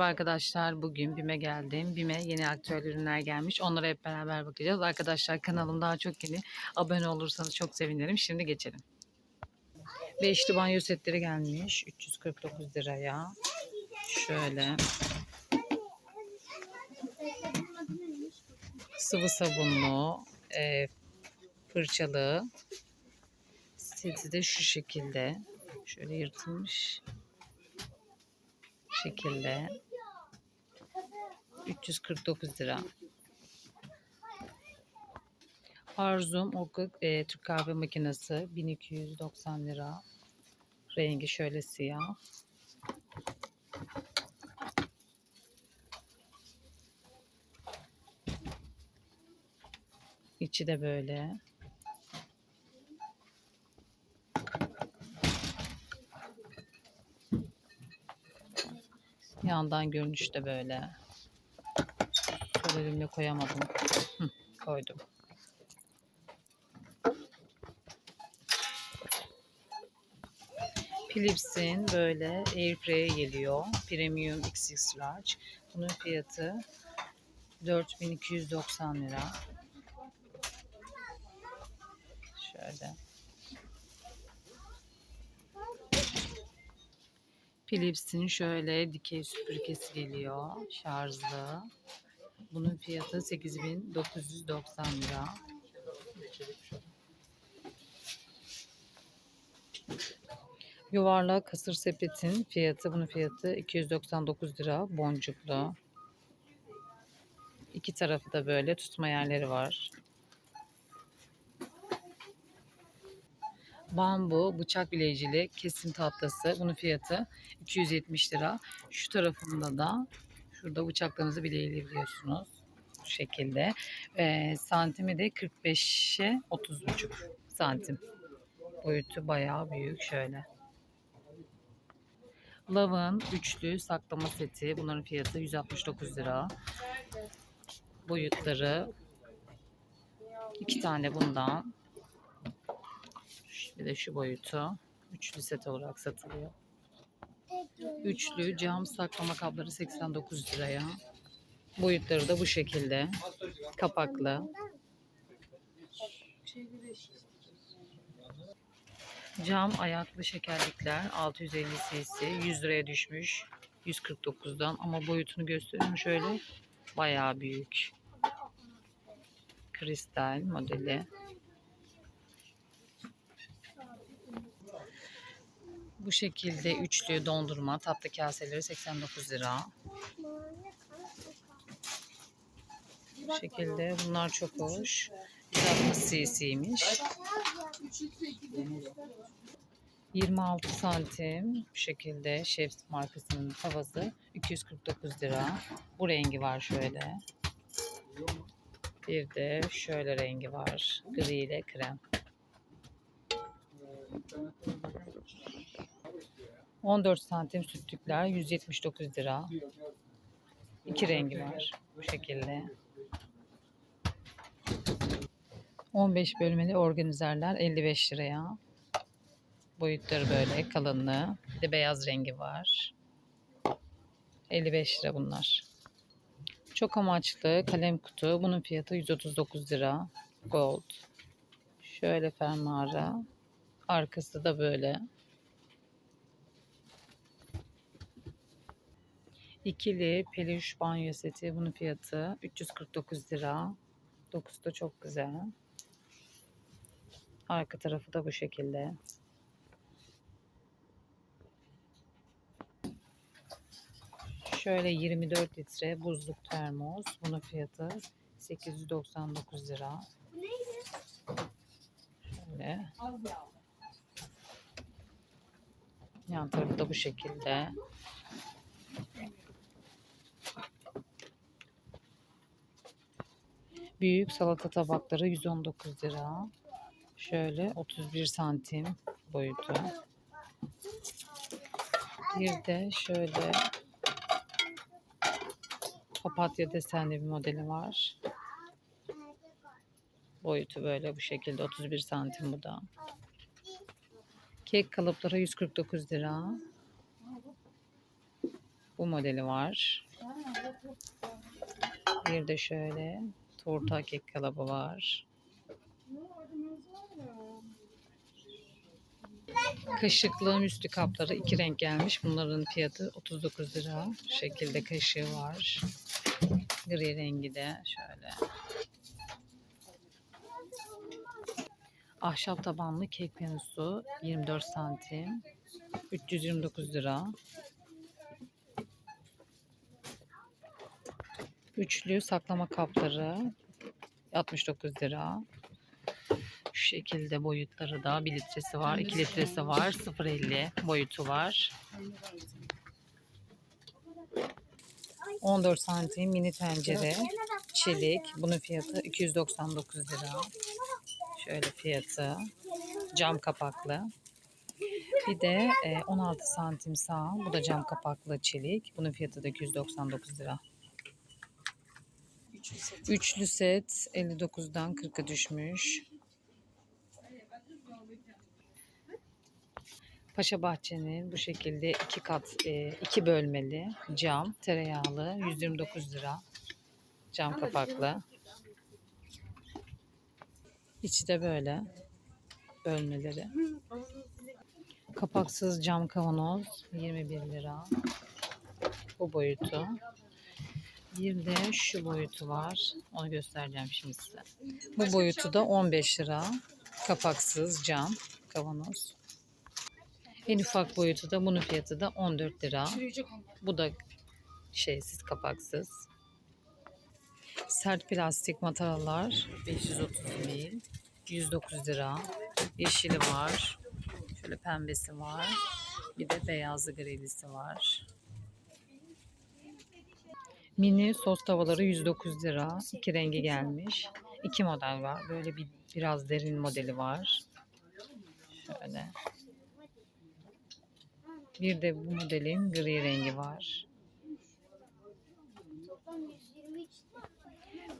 Merhaba arkadaşlar. Bugün BİM'e geldim. BİM'e yeni aktüel ürünler gelmiş. Onlara hep beraber bakacağız. Arkadaşlar kanalım daha çok yeni. Abone olursanız çok sevinirim. Şimdi geçelim. Beşli banyo setleri gelmiş. 349 liraya. Şöyle. Sıvı sabunlu. E, fırçalı. Seti de şu şekilde. Şöyle yırtılmış şekilde 349 lira. Arzum Okuk e, Türk kahve makinesi 1290 lira. Rengi şöyle siyah. İçi de böyle. Yandan görünüş de böyle. Elimle koyamadım. Hı, koydum. Philips'in böyle Airfry'e geliyor. Premium XX Large. Bunun fiyatı 4290 lira. Şöyle. Philips'in şöyle dikey süpürgesi geliyor. Şarjlı. Bunun fiyatı 8990 lira. Yuvarlak kasır sepetin fiyatı bunun fiyatı 299 lira boncuklu. İki tarafı da böyle tutma yerleri var. Bambu bıçak bileyicili kesim tahtası. Bunun fiyatı 270 lira. Şu tarafında da şurada bıçaklarınızı bileyleyebiliyorsunuz. Bu şekilde. Ee, santimi de 45'e 30,5 santim. Boyutu bayağı büyük şöyle. Lav'ın üçlü saklama seti. Bunların fiyatı 169 lira. Boyutları iki tane bundan. Bir de şu boyutu. Üçlü set olarak satılıyor. Üçlü cam saklama kapları 89 liraya. Boyutları da bu şekilde. Kapaklı. Cam ayaklı şekerlikler 650 cc 100 liraya düşmüş. 149'dan ama boyutunu göstereyim şöyle. Bayağı büyük. Kristal modeli. Bu şekilde üçlü dondurma tatlı kaseleri 89 lira. Bu şekilde bunlar çok hoş. 160 cc'ymiş. 26 santim bu şekilde Chefs markasının tavası 249 lira. Bu rengi var şöyle. Bir de şöyle rengi var. Gri ile krem. 14 santim sütlükler 179 lira. İki rengi var bu şekilde. 15 bölmeli organizerler 55 liraya. Boyutları böyle kalınlığı. Bir de beyaz rengi var. 55 lira bunlar. Çok amaçlı kalem kutu. Bunun fiyatı 139 lira. Gold. Şöyle fermuarı. Arkası da böyle. İkili peluş banyo seti. Bunun fiyatı 349 lira. Dokusu da çok güzel. Arka tarafı da bu şekilde. Şöyle 24 litre buzluk termos. Bunun fiyatı 899 lira. Şöyle. Yan tarafı da bu şekilde. Büyük salata tabakları 119 lira. Şöyle 31 santim boyutu. Bir de şöyle papatya desenli bir modeli var. Boyutu böyle bu şekilde 31 santim bu da. Kek kalıpları 149 lira. Bu modeli var. Bir de şöyle torta kek kalıbı var. Kaşıklığın üstü kapları iki renk gelmiş. Bunların fiyatı 39 lira. Şu şekilde kaşığı var. Gri rengi de şöyle. Ahşap tabanlı kek piyanosu 24 santim. 329 lira. Üçlü saklama kapları 69 lira. Şu şekilde boyutları da 1 litresi var, 2 litresi var, 0.50 boyutu var. 14 santim mini tencere çelik. Bunun fiyatı 299 lira. Şöyle fiyatı. Cam kapaklı. Bir de e, 16 santim sağ. Bu da cam kapaklı çelik. Bunun fiyatı da 299 lira. Üçlü set 59'dan 40'a düşmüş. Paşa Bahçe'nin bu şekilde iki kat, e, iki bölmeli cam, tereyağlı 129 lira. Cam kapaklı. İçi de böyle bölmeleri. Kapaksız cam kavanoz 21 lira. Bu boyutu. Bir de şu boyutu var. Onu göstereceğim şimdi size. Bu boyutu da 15 lira. Kapaksız cam kavanoz. En ufak boyutu da bunun fiyatı da 14 lira. Bu da şeysiz kapaksız. Sert plastik mataralar 530 mil 109 lira. Yeşili var. Şöyle pembesi var. Bir de beyazı grilisi var. Mini sos tavaları 109 lira. İki rengi gelmiş. İki model var. Böyle bir biraz derin modeli var. Şöyle. Bir de bu modelin gri rengi var.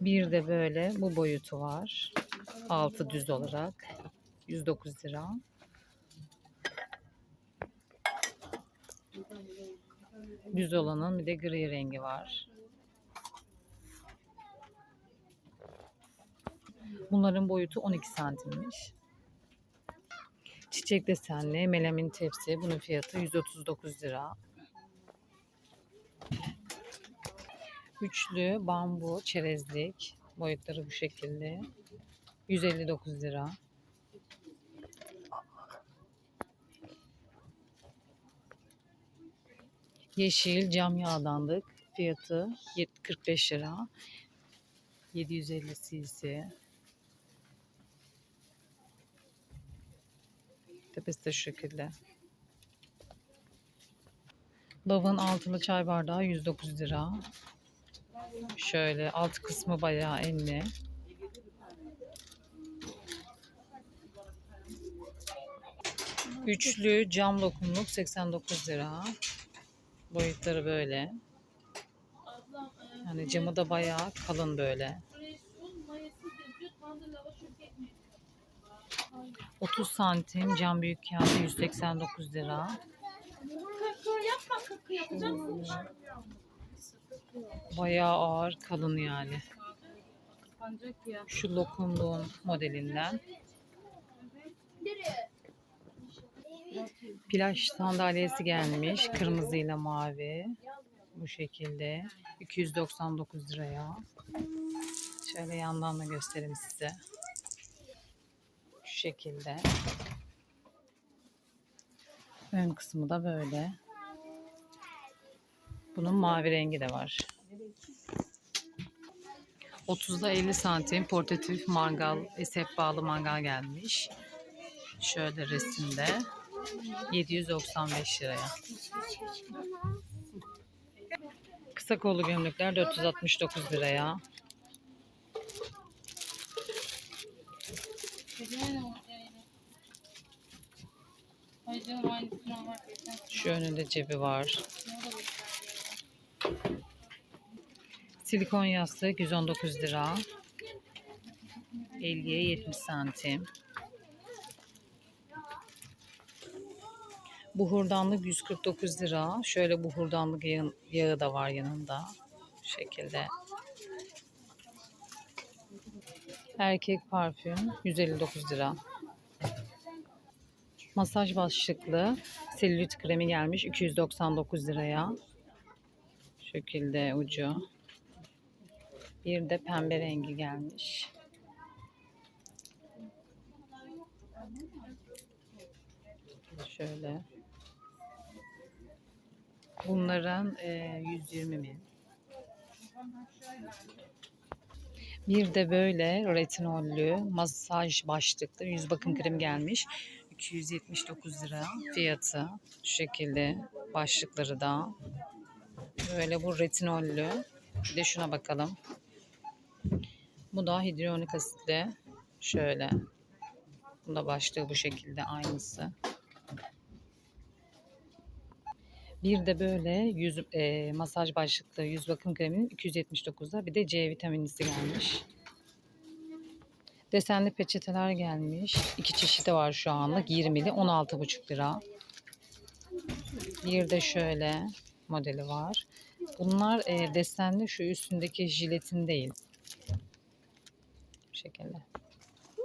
Bir de böyle bu boyutu var. Altı düz olarak. 109 lira. Düz olanın bir de gri rengi var. Bunların boyutu 12 santimmiş. Çiçek desenli melamin tepsi. Bunun fiyatı 139 lira. Üçlü bambu çerezlik. Boyutları bu şekilde. 159 lira. Yeşil cam yağdanlık. Fiyatı yet- 45 lira. 750 cc. Tepesi de şekilde. Lavın altılı çay bardağı 109 lira. Şöyle alt kısmı bayağı enli. Üçlü cam lokumluk 89 lira. Boyutları böyle. Yani camı da bayağı kalın böyle. 30 santim cam büyük kağıdı 189 lira. Bayağı ağır kalın yani. Şu lokumluğun modelinden. Plaj sandalyesi gelmiş. Kırmızıyla mavi. Bu şekilde. 299 liraya. Şöyle yandan da göstereyim size. Şekilde. Ön kısmı da böyle. Bunun mavi rengi de var. 30'da 50 santim portatif mangal, sehpalı mangal gelmiş. Şöyle resimde. 795 liraya. Kısa kollu gömlekler 469 liraya. Şu önünde cebi var. Silikon yastık 119 lira. 50'ye 70 santim. Buhurdanlık 149 lira. Şöyle buhurdanlık yağı, yağı da var yanında. Bu şekilde. Erkek parfüm 159 lira. Masaj başlıklı selülit kremi gelmiş 299 liraya. Şu şekilde ucu. Bir de pembe rengi gelmiş. Şöyle. Bunların e, 120 mi? Bir de böyle retinollü masaj başlıklı yüz bakım kremi gelmiş. 279 lira fiyatı. Şu şekilde başlıkları da. Böyle bu retinollü. Bir de şuna bakalım. Bu da hidronik asitli. Şöyle. Bu da başlığı bu şekilde aynısı. Bir de böyle yüz e, masaj başlıklı yüz bakım kreminin 279'da bir de C vitaminlisi gelmiş. Desenli peçeteler gelmiş. İki çeşidi var şu anlık. 20'li 16,5 lira. Bir de şöyle modeli var. Bunlar e, desenli şu üstündeki jiletin değil. Bu şekilde.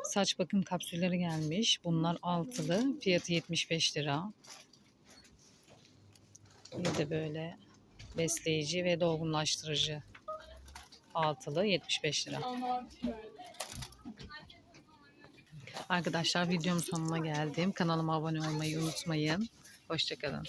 Saç bakım kapsülleri gelmiş. Bunlar altılı. Fiyatı 75 lira. Bir de böyle besleyici ve dolgunlaştırıcı altılı 75 lira. Arkadaşlar videomun sonuna geldim. Kanalıma abone olmayı unutmayın. Hoşçakalın.